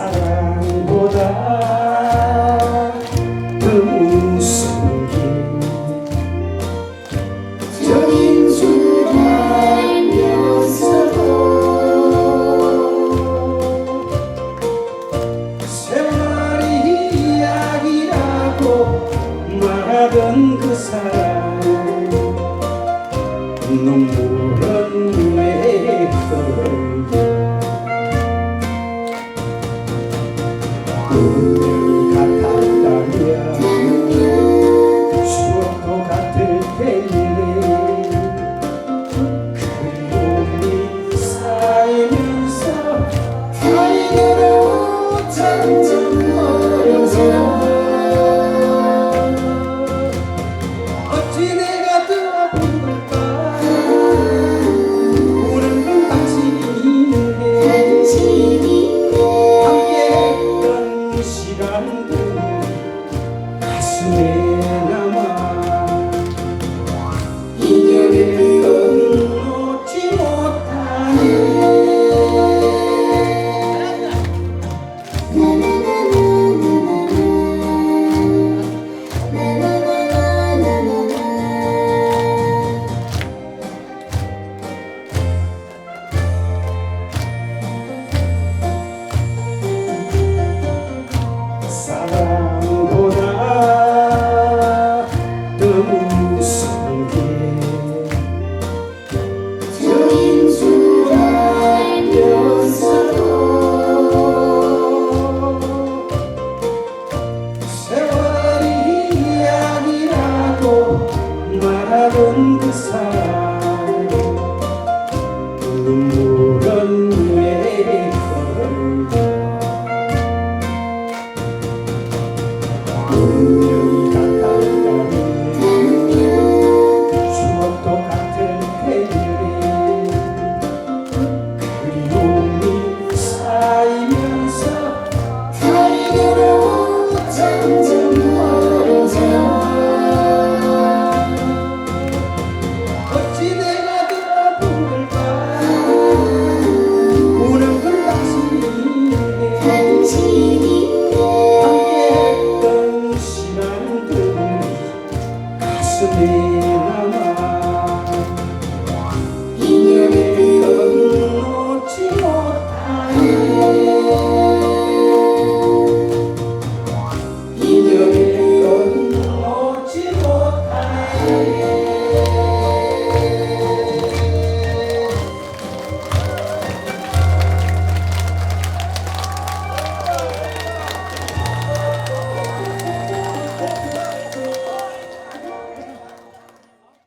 사랑보다 금순길 저긴 줄 면서, 세월이 이야기라고 말하던 그 사람. Senhor. me.